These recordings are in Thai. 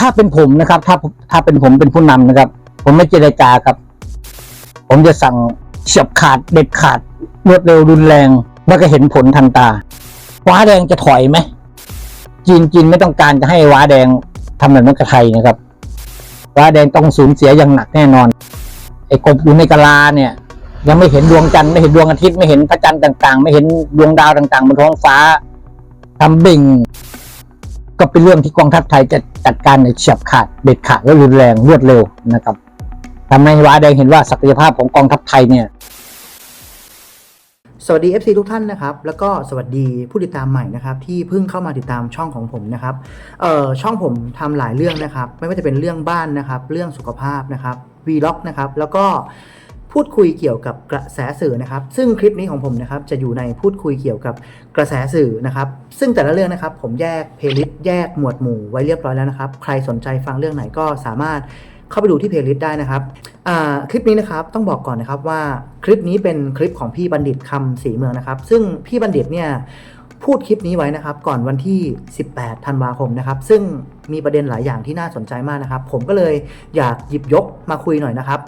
ถ้าเป็นผมนะครับ ถ้าถ้าเป็นผมเป็นผู้นำนะครับ ผมไม่เจรจาครับ ผมจะสั่งเฉียบขาดเด็ดขาดรวดเร็วรุนแรงแล้วก็เห็นผลทันตาว้าแดงจะถอยไหมจีนจีนไม่ต้องการจะให้ว้าแดงทำแบบนั้นกับไทยนะครับ ว้าแดงต้องสูญเสียอย่างหนักแน่นอนไอ้กบอยู่ในกะลาเนี่ย ยังไม่เห็นดวงจันทร์ไม่เห็นดวงอาทิตย์ไม่เห็นพระจันทร์ต่าง ๆ ไม่เห็นดวงดาวต่าง ๆ บนท้องฟ้าทำบิ่ง ก็เป็นเรื่องที่กองทัพไทยจะจัดการในเฉียบขาดเด็ดขาดและรุนแรงรวดเร็วนะครับทำให้ว้าแดงเห็นว่าศักยภาพของกองทัพไทยเนี่ยสวัสดี FC ทุกท่านนะครับ แล้วก็สวัสดีผู้ติดตามใหม่นะครับ ที่เพิ่งเข้ามาติดตามช่องของผมนะครับเอ่อช่องผมทำหลายเรื่องนะครับ ไม่ว่าจะเป็นเรื่องบ้านนะครับ เรื่องสุขภาพนะครับวีล็อกนะครับ แล้วก็ พูดคุยเกี่ยวกับกระแสสื่อนะครับ ซึ่งคลิปนี้ของผมนะครับจะอยู่ในพูดคุยเกี่ยวกับกระแสสื่อนะครับ ซึ่งแต่ละเรื่องนะครับ ผมแยกเพลย์ลิสต์แยกหมวดหมู่ไว้เรียบร้อยแล้วนะครับ ใครสนใจฟังเรื่องไหนก็สามารถเข้าไปดูที่เพลย์ลิสต์ได้นะครับคลิปนี้นะครับต้องบอกก่อนนะครับว่าคลิปนี้เป็นคลิปของพี่บัณฑิตคำศรีเมืองนะครับ ซึ่งพี่บัณฑิตเนี่ย พูดคลิปนี้ไว้นะครับ ก่อนวันที่ 18 ธันวาคมนะครับ ซึ่งมีประเด็นหลายอย่างที่น่าสนใจมากนะครับ ผมก็เลยอยากหยิบยกมาคุยหน่อยนะครับ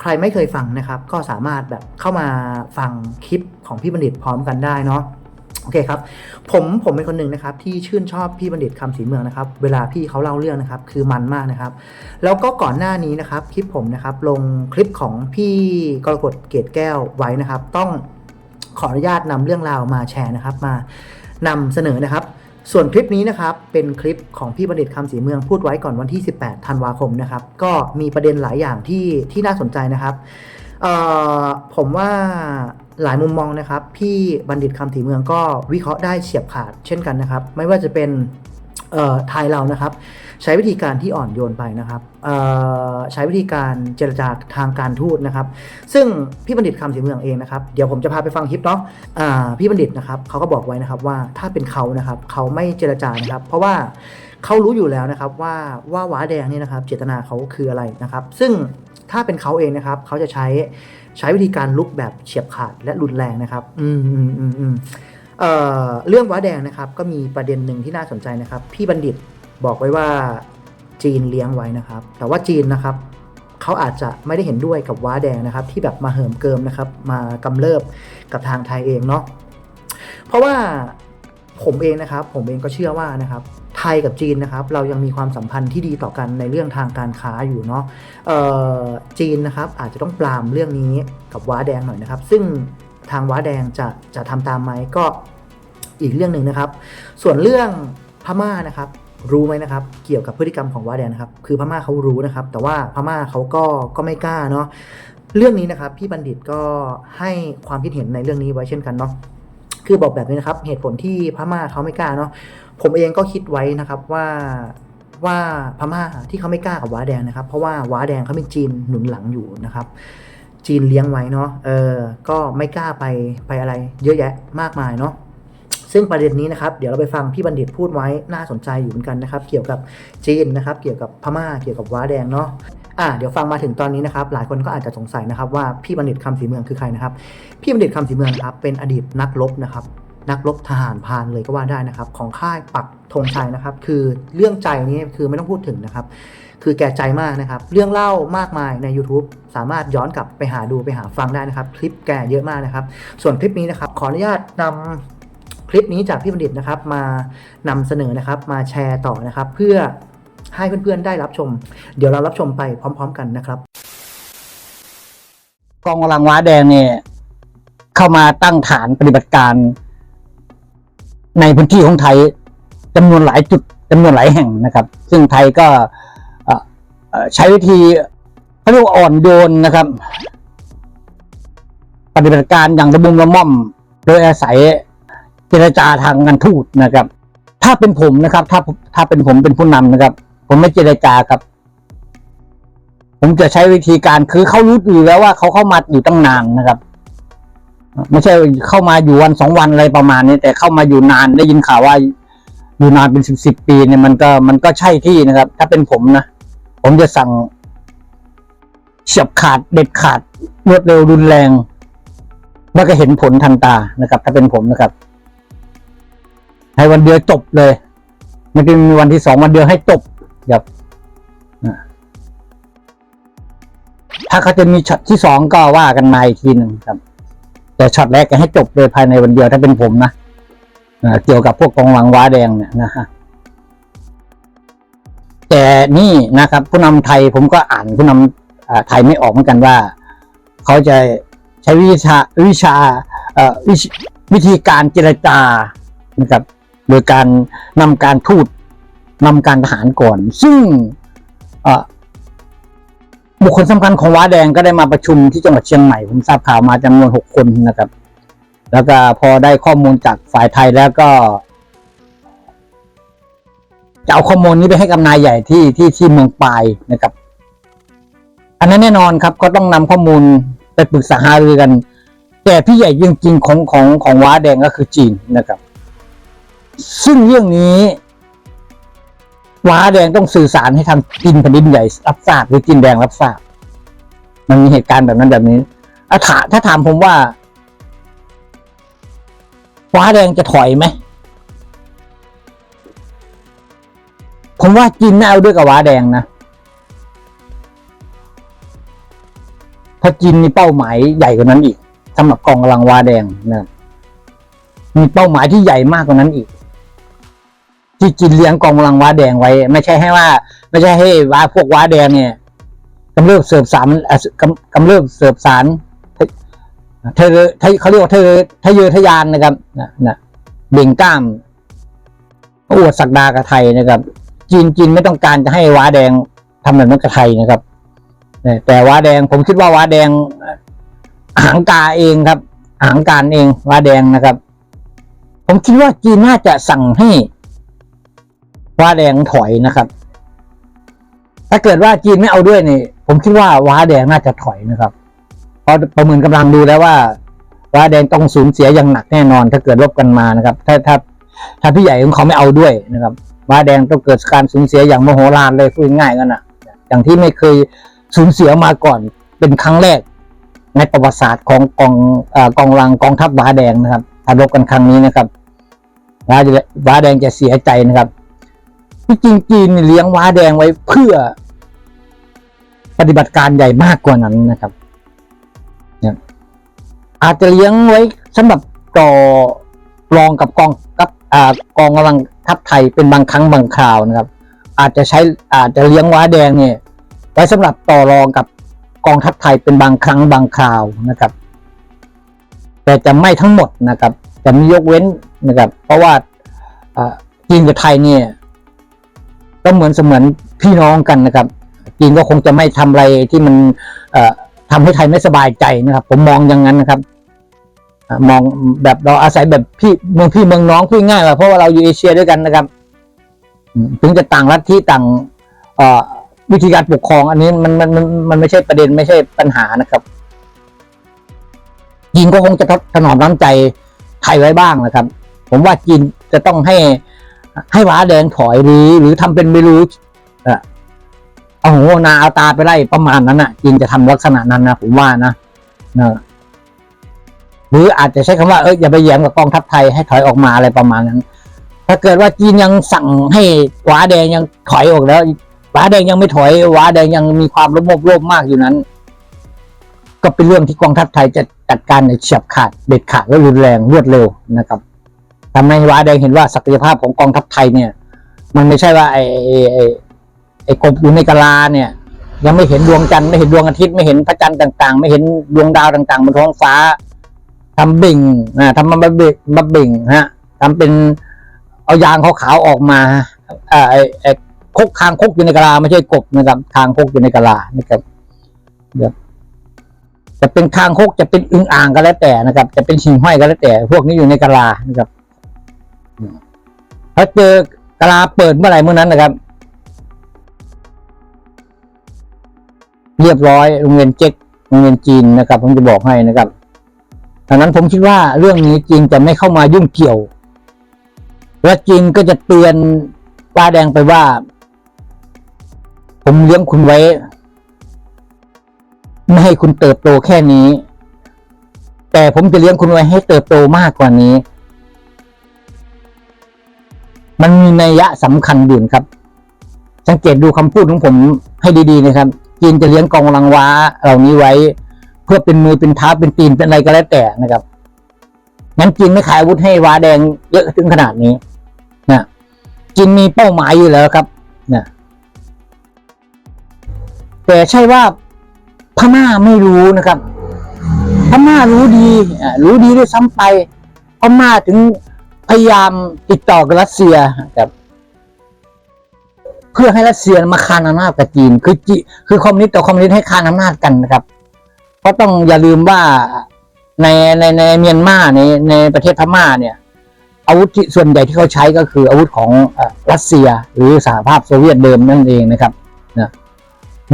ใครไม่เคยฟังนะครับ ก็สามารถแบบเข้ามาฟังคลิปของพี่บัณฑิตพร้อมกันได้เนาะโอเคครับผมผมเป็นคนหนึ่งนะครับที่ชื่นชอบพี่บัณฑิตคำศรีเมืองนะครับ เวลาพี่เขาเล่าเรื่องนะครับ คือมันมากนะครับ แล้วก็ก่อนหน้านี้นะครับคลิปผมนะครับลงคลิปของพี่กรกฎเกตแก้วไว้นะครับ ต้อง ขออนุญาตนำเรื่องราวมาแชร์นะครับ มานำเสนอนะครับ ส่วนคลิปนี้นะครับเป็นคลิปของพี่บัณฑิตคำศรีเมืองพูดไว้ก่อนวันที่ 18 ธันวาคมนะครับ ก็มีประเด็นหลายอย่างที่ที่น่าสนใจนะครับผมว่าหลายมุมมองนะครับ พี่บัณฑิตคำศรีเมืองก็วิเคราะห์ได้เฉียบขาดเช่นกันนะครับ ไม่ว่าจะเป็นไทยเรานะครับ ใช้วิธีการที่อ่อนโยนไปนะครับใช้วิธีการเจรจาทางการทูตนะครับ ซึ่งพี่บัณฑิตคำศรีเมืองเองนะครับ เดี๋ยวผมจะพาไปฟังคลิปเนาะพี่บัณฑิตนะครับเขาก็บอกไว้นะครับว่าถ้าเป็นเขานะครับเขาไม่เจรจานะครับ เพราะว่าเขารู้อยู่แล้วนะครับว่าว่าหวาแดงเนี่ยนะครับ เจตนาเขาคืออะไรนะครับ ซึ่งถ้าเป็นเขาเองนะครับเขาจะใช้ใช้วิธีการลุกแบบเฉียบขาดและรุนแรงนะครับ อืมอืมอืมอืมเอ่อเรื่องว้าแดงนะครับก็มีประเด็นหนึ่งที่น่าสนใจนะครับ พี่บัณฑิต บอกไว้ว่าจีนเลี้ยงไว้นะครับ แต่ว่าจีนนะครับเขาอาจจะไม่ได้เห็นด้วยกับว้าแดงนะครับ ที่แบบมาเหิมเกิมนะครับ มากำเริบกับทางไทยเองเนาะเพราะว่าผมเองนะครับ ผมเองก็เชื่อว่านะครับ ไทยกับจีนนะครับ เรายังมีความสัมพันธ์ที่ดีต่อกันในเรื่องทางการค้าอยู่เนาะจีนนะครับ อาจจะต้องปรามเรื่องนี้กับว้าแดงหน่อยนะครับ ซึ่งทางว้าแดงจะจะทำตามไหมก็อีกเรื่องหนึ่งนะครับ ส่วนเรื่องพม่านะครับ รู้ไหมนะครับ เกี่ยวกับพฤติกรรมของว้าแดงนะครับ คือพม่าเขารู้นะครับ แต่ว่าพม่าเขาก็ก็ไม่กล้าเนาะเรื่องนี้นะครับพี่บัณฑิตก็ให้ความคิดเห็นในเรื่องนี้ไว้เช่นกันเนาะคือบอกแบบนี้นะครับ เหตุผลที่พม่าเขาไม่กล้าเนาะผมเองก็คิดไว้นะครับว่าว่าพม่าที่เขาไม่กล้ากับว้าแดงนะครับ เพราะว่าว้าแดงเขามีจีนหนุนหลังอยู่นะครับ จีนเลี้ยงไว้เนาะเออก็ไม่กล้าไปไปอะไร เยอะแยะมากมายเนาะ ซึ่งประเด็นนี้นะครับเดี๋ยวเราไปฟังพี่บัณฑิตพูดไว้น่าสนใจอยู่เหมือนกันนะครับ เกี่ยวกับจีนนะครับ เกี่ยวกับพม่าเกี่ยวกับว้าแดงเนาะอ่าเดี๋ยวฟังมาถึงตอนนี้นะครับ หลายคนก็อาจจะสงสัยนะครับ ว่าพี่บัณฑิตคำศรีเมืองคือใครนะครับ พี่บัณฑิตคำศรีเมืองนะครับเป็นอดีตนักรบนะครับนักรบทหารพานเลยก็ว่าได้นะครับ ของค่ายปักธงชัยนะครับ คือเรื่องใจนี้คือไม่ต้องพูดถึงนะครับ คือแก่ใจมากนะครับ เรื่องเล่ามากมายใน YouTube สามารถย้อนกลับไปหาดูไปหาฟังได้นะครับ คลิปแก่เยอะมากนะครับ ส่วนคลิปนี้นะครับ ขออนุญาตนำ คลิปนี้จากพี่บัณฑิตนะครับมานำเสนอนะครับมาแชร์ต่อนะครับ เพื่อให้เพื่อนๆได้รับชม เดี๋ยวเรารับชมไปพร้อม ๆ กันนะครับ กองกำลังว้าแดงเนี่ยเข้ามาตั้งฐานปฏิบัติการ ในพื้นที่ของไทยจำนวนหลายจุดจำนวนหลายแห่งนะครับ ซึ่งไทยก็ใช้วิธีเขาเรียกว่าอ่อนโยนนะครับ ปฏิบัติการอย่างระบุมระม่อม โดยอาศัย เจรจาทางการทูตนะครับ ถ้าเป็นผมนะครับ ถ้าถ้าเป็นผมเป็นผู้นำนะครับ ผมไม่เจรจากับ ผมจะใช้วิธีการคือเขารู้อยู่แล้วว่าเขาเข้ามาอยู่ตั้งนานนะครับ ไม่ใช่เข้ามาอยู่วันสองวันอะไรประมาณนี้ แต่เข้ามาอยู่นานได้ยินข่าวว่าอยู่นานเป็นสิบสิบปีเนี่ยมันก็มันก็ใช่ที่นะครับ ถ้าเป็นผมนะผมจะสั่งเฉียบขาดเด็ดขาดรวดเร็วรุนแรง แล้วก็เห็นผลทันตานะครับ ถ้าเป็นผมนะครับ ให้วันเดียวจบเลยไม่ได้มีวันที่สองวันเดียวให้จบครับถ้าเขาจะมีช็อตที่สองก็ว่ากันมาอีกทีหนึ่งครับ แต่ช็อตแรกก็ให้จบเลยภายในวันเดียวถ้าเป็นผมนะเกี่ยวกับพวกกองหลังว้าแดงเนี่ยนะฮะแต่นี่นะครับ ผู้นำไทยผมก็อ่านผู้นำอ่าไทยไม่ออกเหมือนกันว่า เขาจะใช้วิชาวิชาวิชวิธีการเจรจานะครับ โดยการนำการทูตนำการทหารก่อน ซึ่งบุคคลสำคัญของว้าแดงก็ได้มาประชุมที่จังหวัดเชียงใหม่ ผมทราบข่าวมาจำนวนหกคนนะครับ แล้วก็พอได้ข้อมูลจากฝ่ายไทยแล้วก็จะเอาข้อมูลนี้ไปให้กับนายใหญ่ที่ที่ที่เมืองปลายนะครับ อันนั้นแน่นอนครับ ก็ต้องนำข้อมูลไปปรึกษาหารือกัน แต่พี่ใหญ่จริงๆของของของว้าแดงก็คือจีนนะครับ ซึ่งเรื่องนี้ว้าแดงต้องสื่อสารให้ทางจีนแผ่นดินใหญ่รับทราบหรือจีนแดงรับทราบมันมีเหตุการณ์แบบนั้นแบบนี้อถาถ้าถามผมว่าว้าแดงจะถอยไหมผมว่าจีนไม่เอาด้วยกับว้าแดงนะเพราะจีนมีเป้าหมายใหญ่กว่านั้นอีกสำหรับกองกำลังว้าแดงนะมีเป้าหมายที่ใหญ่มากกว่านั้นอีก ที่จีนเลี้ยงกองกำลังว้าแดงไว้ ไม่ใช่ให้ว่า ไม่ใช่ให้ว้าพวกว้าแดงเนี่ยกำเริบเสิร์ฟสารกำกำเริบเสิร์ฟสารเธอเขาเรียกว่าเธอทะเยอทะยานนะครับนะนะเบ่งกล้ามอวดศักดากับไทยนะครับ จีนจีนไม่ต้องการจะให้ว้าแดงทำแบบนั้นกับไทยนะครับแต่แต่ว้าแดงผมคิดว่าว้าแดงหางกาเองครับหางการเองว้าแดงนะครับ ผมคิดว่าจีนน่าจะสั่งให้ ว้าแดงถอยนะครับ ถ้าเกิดว่าจีนไม่เอาด้วยนี่ผมคิดว่าว้าแดงน่าจะถอยนะครับ เพราะประเมินกำลังดูแล้วว่าว้าแดงต้องสูญเสียอย่างหนักแน่นอน ถ้าเกิดรบกันมานะครับ ถ้าถ้าถ้าพี่ใหญ่ของเขาไม่เอาด้วยนะครับว้าแดงต้องเกิดการสูญเสียอย่างมโหฬารเลยพูดง่ายกันนะอย่างที่ไม่เคยสูญเสียมาก่อนเป็นครั้งแรก ในประวัติศาสตร์ของกองอกองรังกองทัพว้าแดงนะครับถ้ารบกันครั้งนี้นะครับว้าว้าแดงจะเสียใจนะครับ ที่จริงจีนเลี้ยงว้าแดงไว้เพื่อ ปฏิบัติการใหญ่มากกว่านั้นนะครับอาจจะเลี้ยงไว้สำหรับต่อรองกับกองกับอ่ากองกำลังทัพไทยเป็นบางครั้งบางคราวนะครับ อาจจะใช้อาจจะเลี้ยงว้าแดงเนี่ยไว้สำหรับต่อรองกับกองทัพไทยเป็นบางครั้งบางคราวนะครับ แต่จะไม่ทั้งหมดนะครับ จะมียกเว้นนะครับ เพราะว่าจีนกับไทยเนี่ย ก็เหมือนเสมือนพี่น้องกันนะครับจีนก็คงจะไม่ทำอะไรที่มันเอ่อทำให้ไทยไม่สบายใจนะครับ ผมมองอย่างนั้นนะครับอมองแบบเราอาศัยแบบพี่เมืองพี่เมืองน้องพูดง่ายว่าเพราะว่าเราอยู่เอเชียด้วยกันนะครับถึงจะต่างรัฐที่ต่างวิธีการปกครอง อันนี้มันมันมันมันไม่ใช่ประเด็นไม่ใช่ปัญหานะครับจีนก็คงจะถนอมน้ำใจไทยไว้บ้างนะครับ ผมว่าจีนจะต้องให้ ให้หว้าแดงถอยหรือหรือทำเป็นไม่รู้เอ่อเอาหูนาเอาตาไปไล่ประมาณนั้นน่ะจีนจะทำลักษณะนั้นนะผมว่านะนะหรืออาจจะใช้คำว่าเอออย่าไปแย้งกับกองทัพไทยให้ถอยออกมาอะไรประมาณนั้น ถ้าเกิดว่าจีนยังสั่งให้หว้าแดงยังถอยออกแล้วหว้าแดงยังไม่ถอยหว้าแดงยังมีความรบโลภมากอยู่นั้น ก็เป็นเรื่องที่กองทัพไทยจะจัดการในเฉียบขาดเด็ดขาดและรุนแรงรวดเร็วนะครับ ทำให้ว้าแดงเห็นว่าศักยภาพของกองทัพไทยเนี่ย มันไม่ใช่ว่าไอ้ไอ้ไอ้ไอ้กบอยู่ในกะลาเนี่ย ยังไม่เห็นดวงจันทร์ไม่เห็นดวงอาทิตย์ไม่เห็นพระจันทร์ต่าง ๆ ไม่เห็นดวงดาวต่าง ๆ บนท้องฟ้าทำบิ่งนะทำมาบิ่งมาบิ่งฮะทำเป็นเอายางขาวๆออกมาอ่อไอ้ไอ้คกคางคกอยู่ในกะลาไม่ใช่กบนะครับคางคกอยู่ในกะลานะครับเดี๋ยวจะเป็นคางคกจะเป็นอึ่งอ่างก็แล้วแต่นะครับ จะเป็นหิ่งห้อยก็แล้วแต่ พวกนี้อยู่ในกะลานะครับ พอเจอกลาเปิดเมื่อไหร่เมื่อนั้นนะครับ เรียบร้อยโรงเรียนเจ๊กโรงเรียนจีนนะครับ ผมจะบอกให้นะครับดังนั้นผมคิดว่าเรื่องนี้จีนจะไม่เข้ามายุ่งเกี่ยว และจีนก็จะเตือนป้าแดงไปว่า ผมเลี้ยงคุณไว้ ไม่ให้คุณเติบโตแค่นี้ แต่ผมจะเลี้ยงคุณไว้ให้เติบโตมากกว่านี้ มันมีนัยยะสำคัญอยู่ครับ สังเกตดูคำพูดของผมให้ดีๆนะครับจีนจะเลี้ยงกองกำลังว้าเหล่านี้ไว้ เพื่อเป็นมือเป็นเท้าเป็นตีนเป็นอะไรก็แล้วแต่นะครับงั้นจีนไม่ขายอาวุธให้ว้าแดงเยอะถึงขนาดนี้นะจีนมีเป้าหมายอยู่แล้วครับนะแต่ใช่ว่าพม่าไม่รู้นะครับพม่ารู้ดีรู้ดีด้วยซ้ำไปพม่าถึง พยายามติดต่อกับรัสเซียครับเพื่อให้รัสเซียมาคานอำนาจกับจีน คือจีคือคอมมิวนิสต์ต่อคอมมิวนิสต์ให้คานอำนาจกันนะครับ เพราะต้องอย่าลืมว่าในในในเมียนมาในในประเทศพม่าเนี่ย อาวุธที่ส่วนใหญ่ที่เขาใช้ก็คืออาวุธของรัสเซีย หรือสหภาพโซเวียตเดิมนั่นเองนะครับนะ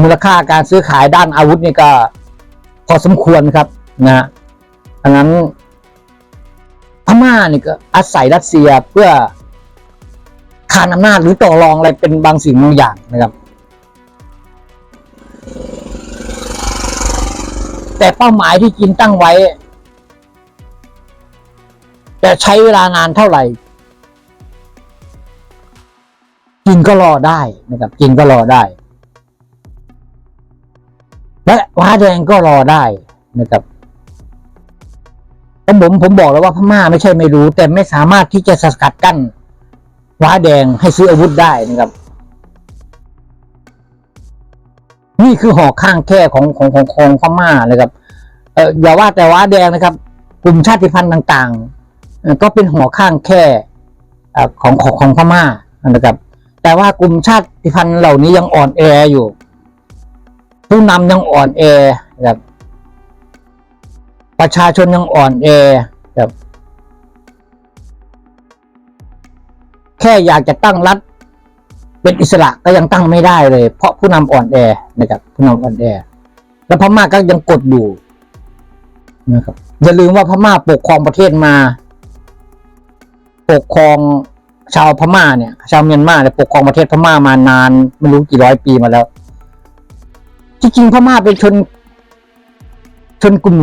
มูลค่าการซื้อขายด้านอาวุธนี่ก็พอสมควรครับนะดังนั้น ม่านี่ก็อาศัยรัสเซียเพื่อคานอำนาจหรือต่อรองอะไรเป็นบางสิ่งบางอย่างนะครับ แต่เป้าหมายที่จีนตั้งไว้ จะใช้เวลานานเท่าไหร่จีนก็รอได้นะครับจีนก็รอได้ และว้าแดงก็รอได้นะครับ ผมผมผมบอกแล้วว่าพม่าไม่ใช่ไม่รู้ แต่ไม่สามารถที่จะสกัดกั้นว้าแดงให้ซื้ออาวุธได้นะครับ นี่คือหอกข้างแค่ของของของของพม่านะครับเอออย่าว่าแต่ว้าแดงนะครับ กลุ่มชาติพันธุ์ต่างๆ ก็เป็นหัวข้างแค่อของของของพม่านะครับ แต่ว่ากลุ่มชาติพันธุ์เหล่านี้ยังอ่อนแออยู่ ผู้นำยังอ่อนแอนะครับ ประชาชนยังอ่อนแอครับแค่อยากจะตั้งรัฐเป็นอิสระก็ยังตั้งไม่ได้เลย เพราะผู้นำอ่อนแอนะครับผู้นำอ่อนแอ แล้วพม่าก็ยังกดอยู่นะครับอย่าลืมว่าพม่าปกครองประเทศมา ปกครองชาวพม่าเนี่ย ชาวเมียนมาเนี่ยปกครองประเทศพม่ามานานไม่รู้กี่ร้อยปีมาแล้วที่จริงพม่าเป็นชนชนกลุ่ม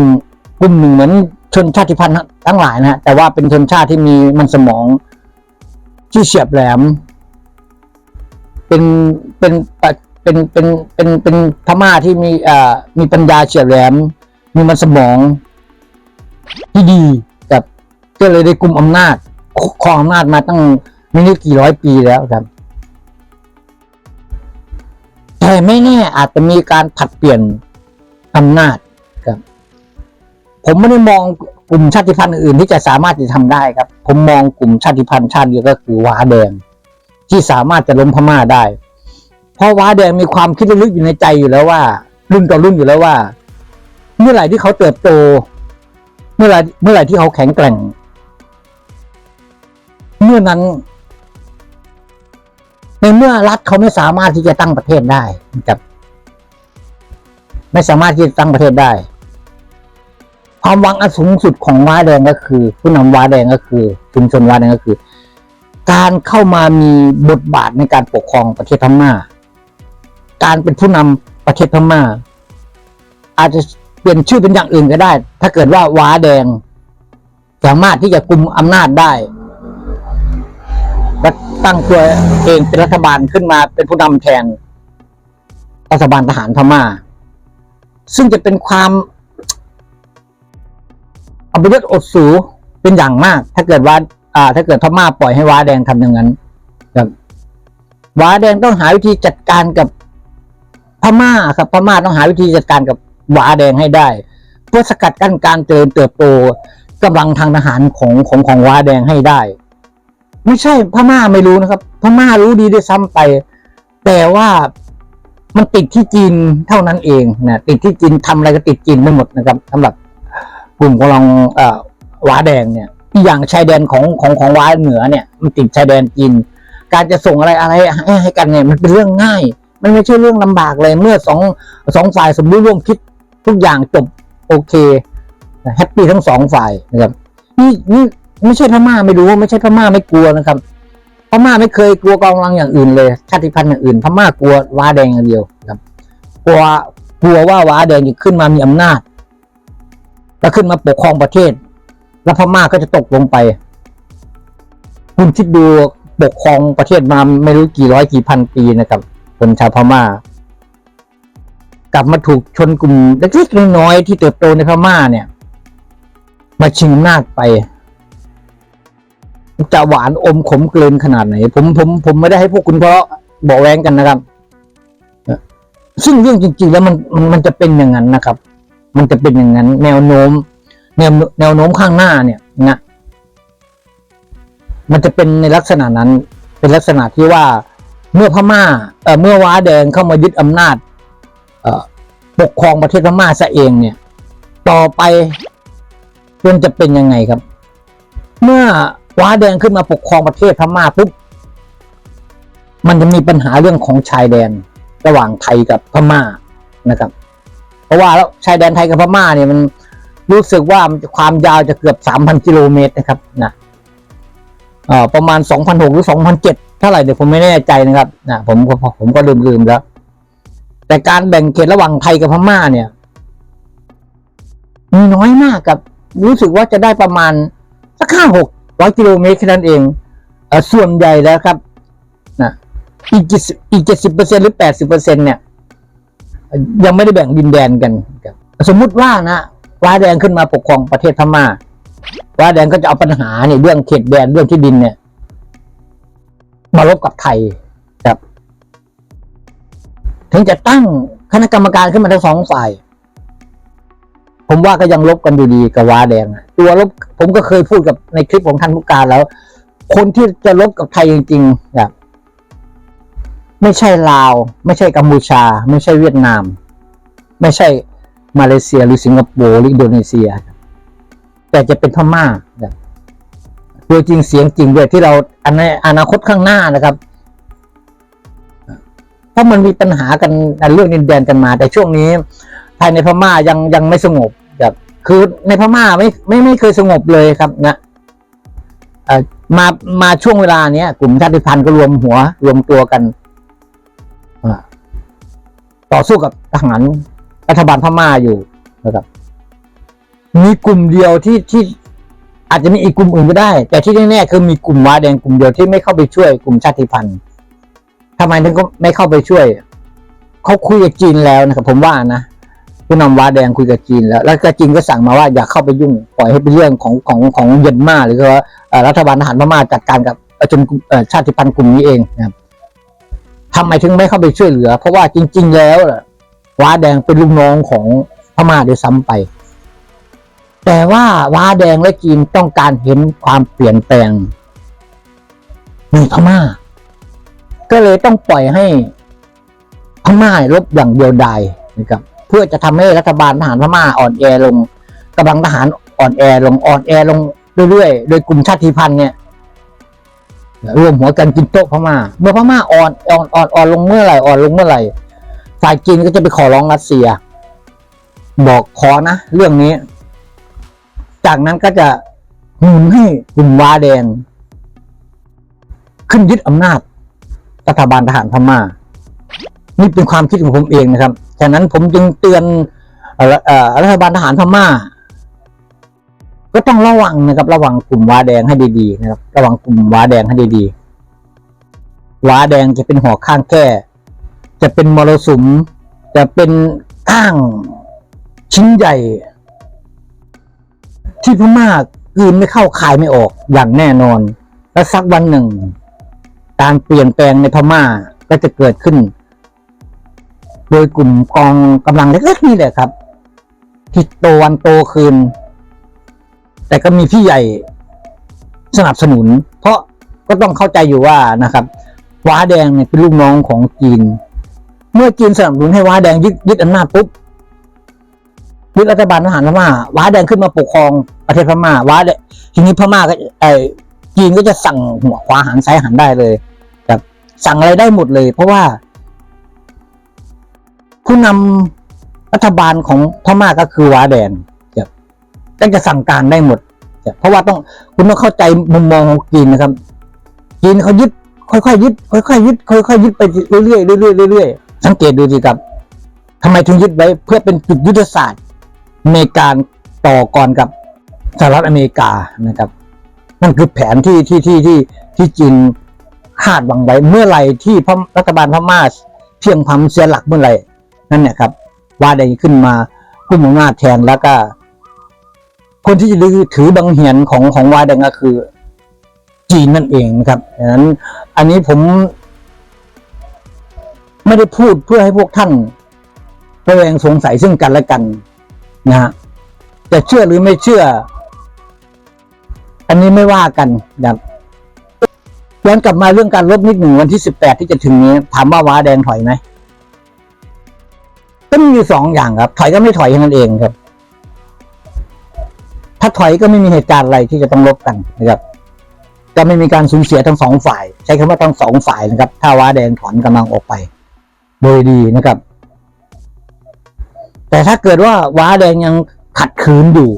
กลุ่มหนึ่งเหมือนชนชาติพันธุ์ทั้งหลายนะฮะแต่ว่าเป็นชนชาติที่มีมันสมองที่เฉียบแหลม เป็นเป็นเป็นเป็นเป็นเป็นพม่าที่มีเอ่อมีปัญญาเฉียบแหลม มีมันสมองที่ดีกับก็เลยได้กลุ่มอำนาจครองอำนาจมาตั้งไม่รู้กี่ร้อยปีแล้วครับแต่ไม่แน่อาจจะมีการผัดเปลี่ยนอำนาจ ผมไม่ได้มองกลุ่มชาติพันธุ์อื่นที่จะสามารถจะทำได้ครับ ผมมองกลุ่มชาติพันธุ์ชาติเดียวก็คือว้าแดง ที่สามารถจะล้มพม่าได้ เพราะว้าแดงมีความคิดลึกอยู่ในใจอยู่แล้วว่า รุ่นต่อรุ่นอยู่แล้วว่า เมื่อไหร่ที่เขาเติบโต เมื่อไหร่เมื่อไหร่ที่เขาแข็งแกร่ง เมื่อนั้น ในเมื่อรัฐเขาไม่สามารถที่จะตั้งประเทศได้ครับ ไม่สามารถที่จะตั้งประเทศได้ ความหวังอันสูงสุดของว้าแดงก็คือ ผู้นำว้าแดงก็คือชุมชนว้าแดงก็คือ การเข้ามามีบทบาทในการปกครองประเทศพม่า การเป็นผู้นำประเทศพม่า อาจจะเปลี่ยนชื่อเป็นอย่างอื่นก็ได้ ถ้าเกิดว่าว้าแดง สามารถที่จะกุมอำนาจได้และตั้งตัวเองเป็นรัฐบาลขึ้นมาเป็นผู้นำแทนรัฐบาลทหารพม่า ซึ่งจะเป็นความ อาไปเลือดสูเป็นอย่างมาก ถ้าเกิดว่าอ่า ถ้าเกิดพม่าปล่อยให้ว้าแดงทำอย่างนั้นครับว้าแดงต้องหาวิธีจัดการกับพม่าครับพม่าต้องหาวิธีจัดการกับว้าแดงให้ได้ เพื่อสกัดกั้นการเจริญเติบโตกำลังทางทหารของของของว้าแดงให้ได้ ไม่ใช่พม่าไม่รู้นะครับพม่ารู้ดีด้วยซ้ำไป แต่ว่ามันติดที่จีนเท่านั้นเองนะติดที่จีนทำอะไรก็ติดจีนไปหมดนะครับสำหรับ กลุ่มกำลังว้าแดงเนี่ยอย่างชายแดนของของของว้าเหนือเนี่ย มันติดชายแดนจีนการจะส่งอะไรอะไรให้ให้กันเนี่ยมันเป็นเรื่องง่าย มันไม่ใช่เรื่องลำบากเลยเมื่อสองสองฝ่ายสมรู้ร่วมคิดทุกอย่างจบโอเคแฮปปี้ทั้งสองฝ่ายนะครับนี่นี่ไม่ใช่พม่าไม่รู้ไม่ใช่พม่าไม่กลัวนะครับพม่าไม่เคยกลัวกองกำลังอย่างอื่นเลย ชาติพันธุ์อย่างอื่นพม่ากลัวว้าแดงอย่างเดียวครับ กลัวกลัวว่าว้าแดงจะขึ้นมามีอำนาจ แล้วขึ้นมาปกครองประเทศ แล้วพม่าก็จะตกลงไป คุณคิดดูปกครองประเทศมาไม่รู้กี่ร้อยกี่พันปีนะครับคนชาวพม่า กลับมาถูกชนกลุ่มเล็กๆน้อยๆที่เติบโตในพม่าเนี่ย มาชิงอำนาจไปจะหวานอมขมเกลืนขนาดไหน ผมผมผมไม่ได้ให้พวกคุณเพราะบอกแว้งกันนะครับ ซึ่งเรื่องจริง ๆ แล้วมันมันมันจะเป็นอย่างนั้นนะครับ มันจะเป็นอย่างนั้นแนวโน้ม แนวแนวโน้มข้างหน้าเนี่ยนะมันจะเป็นในลักษณะนั้น เป็นลักษณะที่ว่าเมื่อพม่าเอ่อเมื่อว้าแดงเข้ามายึดอำนาจเอ่อปกครองประเทศพม่าซะเองเนี่ย ต่อไปควรจะเป็นยังไงครับ เมื่อว้าแดงขึ้นมาปกครองประเทศพม่าปุ๊บมันจะมีปัญหาเรื่องของชายแดนระหว่างไทยกับพม่านะครับ เพราะว่าแล้วชายแดนไทยกับพม่าเนี่ยมันรู้สึกว่าความยาวจะเกือบสามพันกิโลเมตรนะครับนะประมาณสองพันหกหรือสองพันเจ็ดเท่าไหร่เดี๋ยวผมไม่แน่ใจนะครับนะผมผมก็ลืมลืมแล้ว แต่การแบ่งเขตระหว่างไทยกับพม่าเนี่ยมีน้อยมากกับรู้สึกว่าจะได้ประมาณสักห้าหกร้อยกิโลเมตรแค่นั้นเองอส่วนใหญ่แล้วครับนะอีกเจ็ดสิบอีกเจ็ดสิบเปอร์เซ็นหรือแปดสิบเปอร์เซ็นเนี่ย ยังไม่ได้แบ่งดินแดนกันสมมุติว่านะว้าแดงขึ้นมาปกครองประเทศพม่าว้าแดงก็จะเอาปัญหาเนี่ยเรื่องเขตแดนเรื่องที่ดินเนี่ย มาลบกับไทยครับ ถึงจะตั้งคณะกรรมการขึ้นมาทั้งสองฝ่าย ผมว่าก็ยังลบกันอยู่ดีกับว้าแดง ตัวลบผมก็เคยพูดกับในคลิปของท่านผู้การแล้ว คนที่จะลบกับไทยจริงๆครับ ไม่ใช่ลาว ไม่ใช่กัมพูชา ไม่ใช่เวียดนาม ไม่ใช่มาเลเซียหรือสิงคโปร์หรืออินโดนีเซีย แต่จะเป็นพม่าตัวจริงเสียงจริงด้วยที่เราอันในอนาคตข้างหน้านะครับ เพราะมันมีปัญหากันเรื่องดินแดนกันมา แต่ช่วงนี้ภายในพม่ายังยังไม่สงบแบบคือในพม่าไม่ไม่ไม่เคยสงบเลยครับนะเออมามาช่วงเวลาเนี้ยกลุ่มชาติพันธุ์ก็รวมหัว รวมตัวกัน ต่อสู้กับทหารรัฐบาลพม่าอยู่นะครับ มีกลุ่มเดียวที่ที่อาจจะมีอีกกลุ่มอื่นก็ได้ แต่ที่แน่ๆคือมีกลุ่มว้าแดงกลุ่มเดียวที่ไม่เข้าไปช่วยกลุ่มชาติพันธุ์ทำไมถึงก็ไม่เข้าไปช่วยเขาคุยกับจีนแล้วนะครับ ผมว่านะผู้นำว้าแดงคุยกับจีนแล้ว แล้วก็จีนก็สั่งมาว่าอย่าเข้าไปยุ่งปล่อยให้เป็นเรื่องของของของเยนมาหรือว่ารัฐบาลทหารพม่าจัดการกับเอ่อชนอ่อชาติพันธุ์กลุ่มนี้เองนะครับ ทำไมถึงไม่เข้าไปช่วยเหลือ เพราะว่าจริง ๆ แล้วว้าแดงเป็นลูกน้องของพม่าด้วยซ้ำไป แต่ว่าว้าแดงและจีนต้องการเห็นความเปลี่ยนแปลงในพม่า ก็เลยต้องปล่อยให้พม่าลบอย่างเดียวดายนะครับ เพื่อจะทำให้รัฐบาลทหารพม่าอ่อนแอลงกำลังทหารอ่อนแอลงอ่อนแอลงเรื่อยๆ โดยกลุ่มชาติพันธุ์เนี่ย รวมหัวกันกินโต๊ะพม่า เมื่อพม่าอ่อนอ่อนอ่อนอ่อนลงเมื่อไหร่อ่อนลงเมื่อไหร่ฝ่ายจีนก็จะไปขอร้องรัสเซีย บอกขอนะเรื่องนี้ จากนั้นก็จะหนุนให้กลุ่มวาแดง ขึ้นยึดอำนาจรัฐบาลทหารพม่า นี่เป็นความคิดของผมเองนะครับฉะนั้นผมจึงเตือนรัฐบาลทหารพม่า ก็ต้องระวังนะครับ ระวังกลุ่มว้าแดงให้ดีๆนะครับ ระวังกลุ่มว้าแดงให้ดีๆว้าแดงจะเป็นหัวข้างแก้ จะเป็นมรสุม จะเป็นข้างชิ้นใหญ่ ที่พม่ากืนไม่เข้าคายไม่ออกอย่างแน่นอน และสักวันหนึ่ง การเปลี่ยนแปลงในพม่าก็จะเกิดขึ้น โดยกลุ่มกองกำลังเล็กๆนี่แหละครับ ที่โตวันโตคืน แต่ก็มีพี่ใหญ่สนับสนุน เพราะก็ต้องเข้าใจอยู่ว่านะครับว้าแดงเนี่ยเป็นลูกน้องของจีน เมื่อจีนสนับสนุนให้ว้าแดงยึดยึดอำนาจปุ๊บยึดรัฐบาลทหารพม่าว้าแดงขึ้นมาปกครองประเทศพม่าว้าแดงทีนี้พม่าก็ไอจีนก็จะสั่งหัวขวาหันซ้ายหันได้เลยสั่งอะไรได้หมดเลย เพราะว่า ผู้นำรัฐบาลของพม่าก็คือว้าแดง ก็จะสั่งการได้หมด เพราะว่าต้องคุณต้องเข้าใจมุมมองของจีนนะครับจีนเขายึด ค่อยๆยึด ค่อยๆยึด ค่อยๆยึดไปเรื่อยๆเรื่อยๆเรื่อยๆสังเกตดูสิครับทำไมถึงยึดไว้เพื่อเป็นจุดยุทธศาสตร์ในการต่อกรกับสหรัฐอเมริกานะครับนั่นคือแผนที่ที่ที่ที่ที่จีนคาดหวังไว้เมื่อไหร่ที่พรัฐบาลพม่าเพียงพำเสียหลักเมื่อไหร่นั่นเนี่ยครับ ว่าได้ขึ้นมาผู้มีอำนาจแทนแล้วก็ คนที่จะถือบังเหียนของของวาแดงก็คือ จีนนั่นเองนะครับดังนั้น อันนี้ผม ไม่ได้พูดเพื่อให้พวกท่านระแวงสงสัยซึ่งกันและกันนะฮะจะเชื่อหรือไม่เชื่อ อันนี้ไม่ว่ากันนะครับย้อนกลับมาเรื่องการลบนิดหนึ่งวันที่สิบแปดที่จะถึงนี้ ถามว่าว้าแดงถอยไหมก็มีอยู่สองอย่างครับ ถอยก็ไม่ถอยแค่นั้นเองครับ ถ้าถอยก็ไม่มีเหตุการณ์อะไรที่จะต้องลบกันนะครับจะไม่มีการสูญเสียทั้งสองฝ่าย ใช้คำว่าทั้งสองฝ่ายนะครับ ถ้าว้าแดงถอนกำลังออกไป โดยดีนะครับ แต่ถ้าเกิดว่าว้าแดงยังขัดขืนอยู่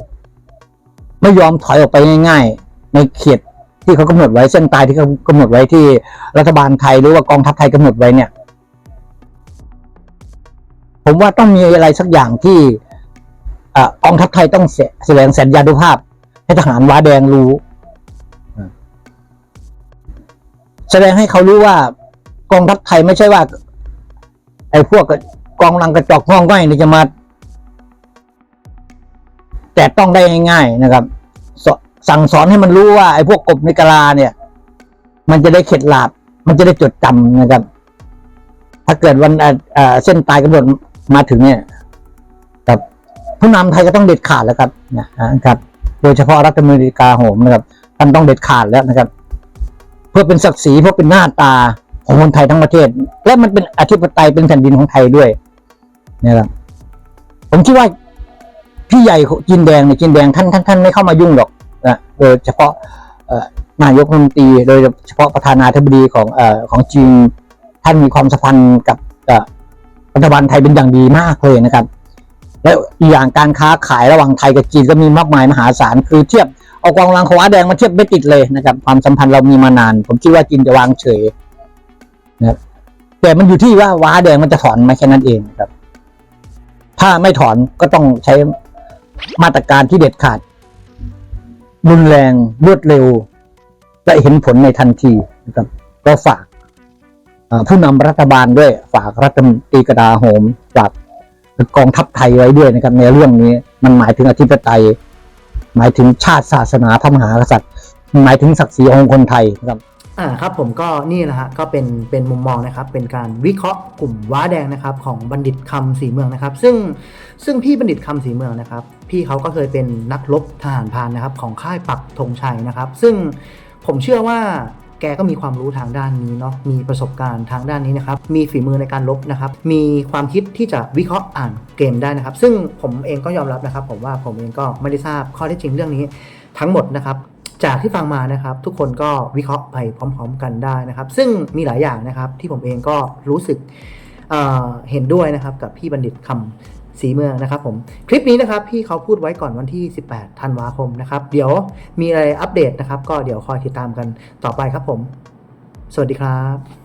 ไม่ยอมถอยออกไปง่าย ๆ ในเขตที่เขากำหนดไว้เส้นตายที่เขากำหนดไว้ที่รัฐบาลไทยหรือว่ากองทัพไทยกำหนดไว้เนี่ย ผมว่าต้องมีอะไรสักอย่างที่ กองทัพไทยต้องแสดงสัญญานุภาพ ให้ทหารว้าแดงรู้ แสดงให้เขารู้ว่ากองทัพไทยไม่ใช่ว่า ไอ้พวกกองรังกระจอกง่องง่อยนี่จะมา แต่ต้องได้ง่ายๆนะครับสสั่งสอนให้มันรู้ว่าไอ้พวกกบในกะลาเนี่ย มันจะได้เข็ดหลาบ มันจะได้จดจำนะครับ ถ้าเกิดวันเส้นตายกำหนดมาถึงเนี่ย ผู้นำไทยก็ต้องเด็ดขาดแล้วครับนะครับ โดยเฉพาะรัฐมนตรีกาโหมนะครับท่านต้องเด็ดขาดแล้วนะครับ เพื่อเป็นศักดิ์ศรีเพื่อเป็นหน้าตาของคนไทยทั้งประเทศ และมันเป็นอธิปไตยเป็นแผ่นดินของไทยด้วยนะครับผมคิดว่าพี่ใหญ่จีนแดงเนี่ยจีนแดงท่านท่านท่านไม่เข้ามายุ่งหรอกนะโดยเฉพาะนายกรัฐมนตรีโดยเฉพาะประธานาธิบดีของอของจีนท่านมีความสัมพันธ์กับรัฐบาลไทยเป็นอย่างดีมากเลยนะครับ และอีกอย่างการค้าขายระหว่างไทยกับจีนก็มีมากมายมหาศาลคือเทียบเอากองรังของว้าแดงมาเทียบไม่ติดเลยนะครับ ความสัมพันธ์เรามีมานาน ผมคิดว่าจีนจะวางเฉยนะครับแต่มันอยู่ที่ว่าว้าแดงมันจะถอนไหมแค่นั้นเองครับ ถ้าไม่ถอนก็ต้องใช้มาตรการที่เด็ดขาด รุนแรงรวดเร็ว และเห็นผลในทันทีนะครับ ก็ฝากผู้นำรัฐบาลด้วย ฝากรัฐมนตรีกระดาโหมฝาก กองทัพไทยไว้ด้วยนะครับ ในเรื่องนี้มันหมายถึงอธิปไตย หมายถึงชาติศาสนาพระมหากษัตริย์หมายถึงศักดิ์ศรีของคนไทยนะครับอ่าครับผมก็นี่นะฮะก็เป็นเป็นมุมมองนะครับ เป็นการวิเคราะห์กลุ่มว้าแดงนะครับ ของบัณฑิตคำสีเมืองนะครับ ซึ่งซึ่งพี่บัณฑิตคำสีเมืองนะครับ พี่เขาก็เคยเป็นนักรบทหารพานนะครับ ของค่ายปักธงชัยนะครับ ซึ่งผมเชื่อว่า แกก็มีความรู้ทางด้านนี้เนาะมีประสบการณ์ทางด้านนี้นะครับมีฝีมือในการลบนะครับมีความคิดที่จะวิเคราะห์อ่านเกมได้นะครับ ซึ่งผมเองก็ยอมรับนะครับ ผมว่าผมเองก็ไม่ได้ทราบข้อเท็จจริงเรื่องนี้ทั้งหมดนะครับจากที่ฟังมานะครับ ทุกคนก็วิเคราะห์ไปพร้อม ๆ กันได้นะครับ ซึ่งมีหลายอย่างนะครับที่ผมเองก็รู้สึกเเห็นด้วยนะครับกับพี่บัณฑิตคำ สีเมืองนะครับผมคลิปนี้นะครับพี่เขาพูดไว้ก่อนวันที่ 18 ธันวาคมนะครับ เดี๋ยวมีอะไรอัปเดตนะครับ ก็เดี๋ยวคอยติดตามกันต่อไปครับผม สวัสดีครับ